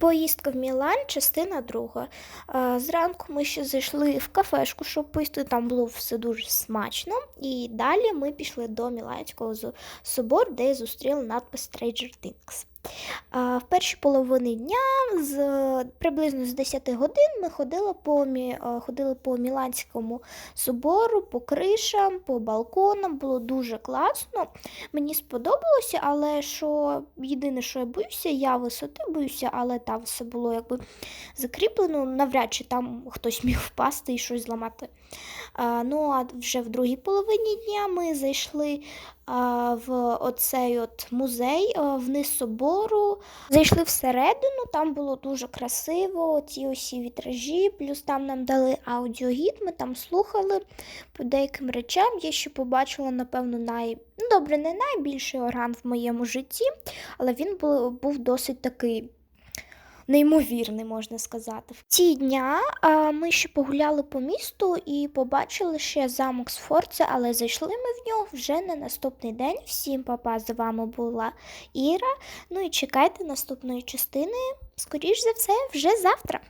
Поїздка в Мілан, частина друга. Зранку ми ще зайшли в кафешку, щоб пити. Там було все дуже смачно. І далі ми пішли до Міланського собору, де зустріли надпис Stranger Things. В першій половині дня, з, приблизно з 10 годин, ми ходили по, ходили по Міланському собору, по кришам, по балконам. Було дуже класно. Мені сподобалося, але що єдине, що я боюся, я висоти боюся, але там все було якби закріплено. Навряд чи там хтось міг впасти і щось зламати. Ну а вже в другій половині дня ми зайшли в оцей от музей вниз собору. Зайшли всередину, там було дуже красиво, ці усі вітражі, плюс там нам дали аудіогід, ми там слухали по деяким речам. Я ще побачила, напевно, най... ну, добре, не найбільший орган в моєму житті, але він був досить такий. Неймовірний, можна сказати. В ці дня а, ми ще погуляли по місту і побачили ще замок Сфорце, але зайшли ми в нього вже на наступний день. Всім папа, з вами була Іра. Ну і чекайте наступної частини. Скоріш за все, вже завтра.